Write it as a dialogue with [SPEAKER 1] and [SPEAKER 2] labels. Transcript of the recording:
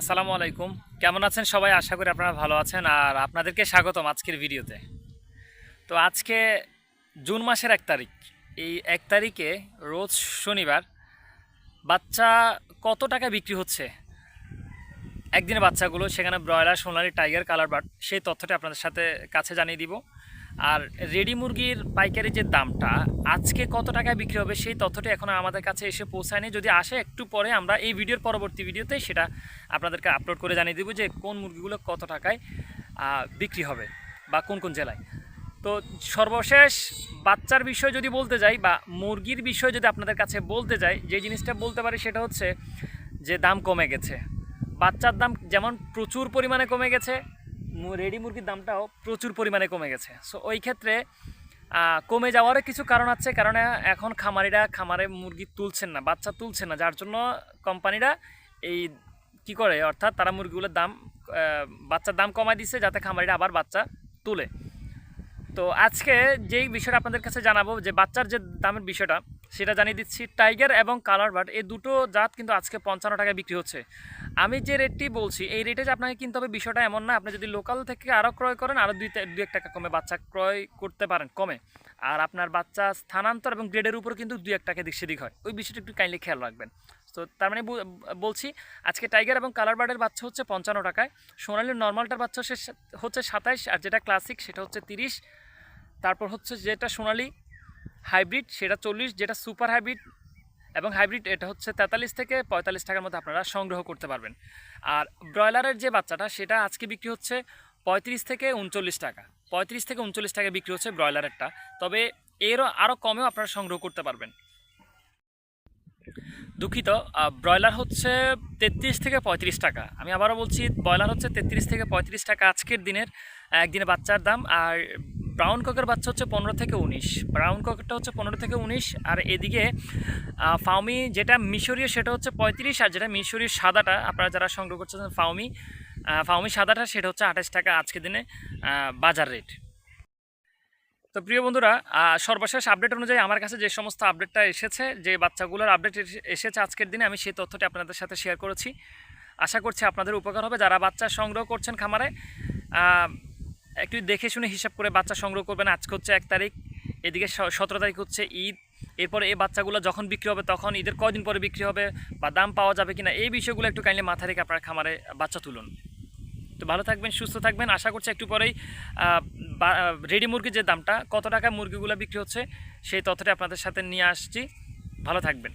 [SPEAKER 1] আসসালামু আলাইকুম। কেমন আছেন সবাই? আশা করি আপনারা ভালো আছেন। আর আপনাদেরকে স্বাগতম আজকের ভিডিওতে। তো আজকে জুন মাসের এক তারিখ। এই এক তারিখে রোজ শনিবার বাচ্চা কত টাকা বিক্রি হচ্ছে? একদিনে বাচ্চাগুলো, সেখানে broiler, Sonali, tiger, colour bird, সেই তথ্যটা আপনাদের সাথে কাছে জানিয়ে দিব। আর রেডি মুরগির পাইকারি যে দামটা, আজকে কত টাকায় বিক্রি হবে সেই তথ্যটি এখনও আমাদের কাছে এসে পৌঁছায়নি। যদি আসে একটু পরে আমরা এই ভিডিওর পরবর্তী ভিডিওতে সেটা আপনাদেরকে আপলোড করে জানিয়ে দেবো যে কোন মুরগিগুলো কত টাকায় বিক্রি হবে বা কোন কোন জেলায়। তো সর্বশেষ বাচ্চার বিষয় যদি বলতে যাই বা মুরগির বিষয় যদি আপনাদের কাছে বলতে যাই, যে জিনিসটা বলতে পারি সেটা হচ্ছে যে দাম কমে গেছে। বাচ্চার দাম যেমন প্রচুর পরিমাণে কমে গেছে রেডি মুরগির দামটাও প্রচুর পরিমাণে কমে গেছে। সো ওই ক্ষেত্রে কমে যাওয়ারও কিছু কারণ আছে, কারণ এখন খামারিরা খামারে মুরগি তুলছেন না, বাচ্চা তুলছেন না, যার জন্য কোম্পানিরা এই কি করে, অর্থাৎ তারা মুরগিগুলোর দাম বাচ্চার দাম কমায় দিচ্ছে যাতে খামারিরা আবার বাচ্চা তুলে। তো আজকে যেই বিষয়টা আপনাদের কাছে জানাব, যে বাচ্চার যে দামের বিষয়টা, সেটা জানিয়ে দিচ্ছি, টাইগার এবং কালার বার্ড, এই দুটো জাত কিন্তু আজকে পঞ্চান্ন টাকায় বিক্রি হচ্ছে। আমি যে রেটটি বলছি, এই রেটে যে আপনাকে কিনতে হবে বিষয়টা এমন না। আপনি যদি লোকাল থেকে আরও ক্রয় করেন আরও দুই দুই এক টাকা কমে বাচ্চা ক্রয় করতে পারেন, কমে। আর আপনার বাচ্চা স্থানান্তর এবং গ্রেডের উপর কিন্তু দুই এক টাকা দিক সেদিক হয়। ওই বিষয়টা একটু কাইন্ডলি খেয়াল রাখবেন। তো তার মানে বলছি, আজকে টাইগার এবং কালার বার্ডের বাচ্চা হচ্ছে পঞ্চান্ন টাকায়। সোনালির নর্মালটার বাচ্চা হচ্ছে সাতাইশ, আর যেটা ক্লাসিক সেটা হচ্ছে তিরিশ। তারপর হচ্ছে যেটা সোনালি হাইব্রিড সেটা চল্লিশ। যেটা সুপার হাইব্রিড এবং হাইব্রিড এটা হচ্ছে তেতাল্লিশ থেকে পঁয়তাল্লিশ টাকার মধ্যে আপনারা সংগ্রহ করতে পারবেন। আর ব্রয়লারের যে বাচ্চাটা, সেটা আজকে বিক্রি হচ্ছে পঁয়ত্রিশ থেকে উনচল্লিশ টাকা। পঁয়ত্রিশ থেকে উনচল্লিশ টাকা বিক্রি হচ্ছে ব্রয়লারেরটা। তবে এরও আরও কমেও আপনারা সংগ্রহ করতে পারবেন। দুঃখিত ব্রয়লার হচ্ছে তেত্রিশ থেকে পঁয়ত্রিশ টাকা। আমি আবারও বলছি, ব্রয়লার হচ্ছে তেত্রিশ থেকে পঁয়ত্রিশ টাকা আজকের দিনের একদিনে বাচ্চার দাম। আর ব্রাউন ককের বাচ্চা হচ্ছে পনেরো থেকে উনিশ। ব্রাউন ককেরটা হচ্ছে পনেরো থেকে উনিশ, আর এদিকে ফাউমি যেটা মিশরীয় সেটা হচ্ছে পঁয়ত্রিশ, আর যেটা মিশরীয় সাদাটা, আপনারা যারা সংগ্রহ করছেন ফাউমি ফাউমি সাদাটা, সেটা হচ্ছে আঠাশ টাকা আজকের দিনে বাজার রেট। তো প্রিয় বন্ধুরা সর্বশেষ আপডেট অনুযায়ী আমার কাছে যে সমস্ত আপডেটটা এসেছে, যে বাচ্চাগুলোর আপডেট এসেছে আজকের দিনে, আমি সেই তথ্যটি আপনাদের সাথে শেয়ার করেছি। আশা করছি আপনাদের উপকার হবে। যারা বাচ্চা সংগ্রহ করছেন খামারে একটু দেখে শুনে হিসাব করে বাচ্চা সংগ্রহ করবেন। আজকে হচ্ছে এক তারিখ, এদিকে সতেরো তারিখ হচ্ছে ঈদ। এরপরে এই বাচ্চাগুলো যখন বিক্রি হবে তখন ঈদের কদিন পরে বিক্রি হবে বা দাম পাওয়া যাবে কিনা, এই বিষয়গুলো একটু কাইন্ডলি মাথায় রেখে আপনার খামারে বাচ্চা তুলুন। তো ভালো থাকবেন, সুস্থ থাকবেন। আশা করছি একটু পরেই রেডি মুরগির যে দামটা, কত টাকা মুরগিগুলো বিক্রি হচ্ছে, সেই তথ্যটা আপনাদের সাথে নিয়ে আসছি। ভালো থাকবেন।